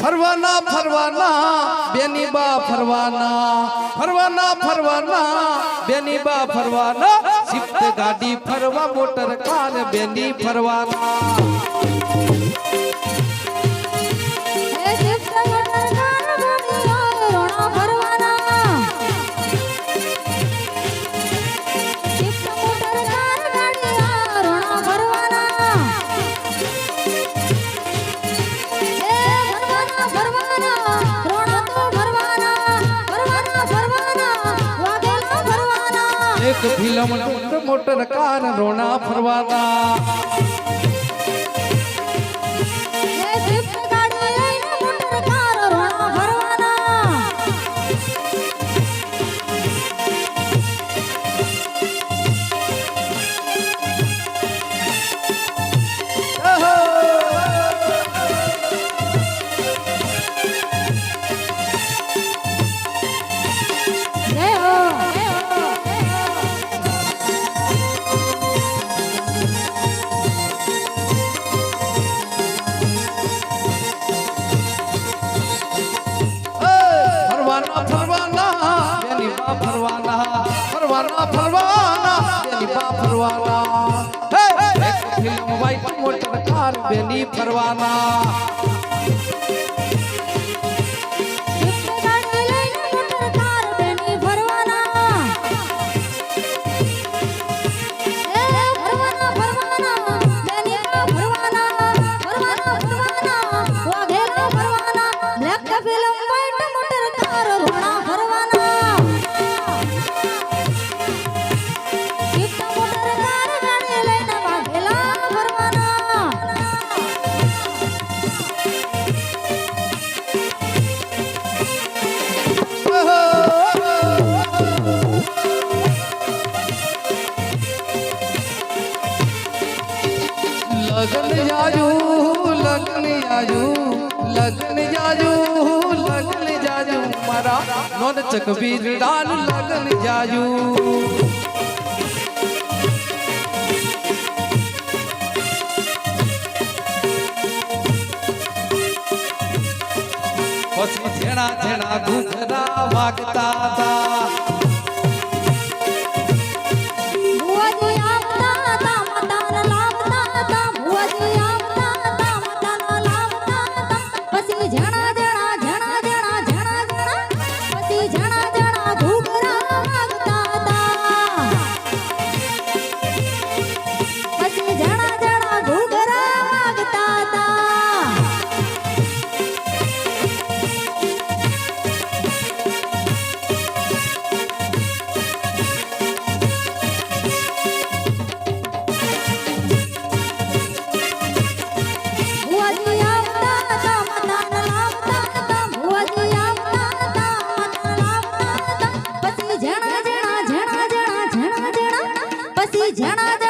ફરવાના ફરવાના બેની બા ફરવાના ફરવાના ફરવાના બેની બા ફરવાના શિફ્ટ ગાડી ફરવા મોટર કાર બેની ફરવાના એક ફિલ્મ મોટર કાર રોણા ફરવાના બા ફરવાના. ફરવાના ફરવાના. બેની ફરવાના. હે ફિલ્મ વાઈટ મોટર કાર બેની ફરવાના. લગન જાજુ લગન જાજુ લગન જાજુ લગન જાજુ મારા નોંધ ચકબીર ડાલ લગન જાજુ પછી ઝેણા ઝેણા ઘૂઘરા વાગતા હતા ಜಾತಿ ಜನ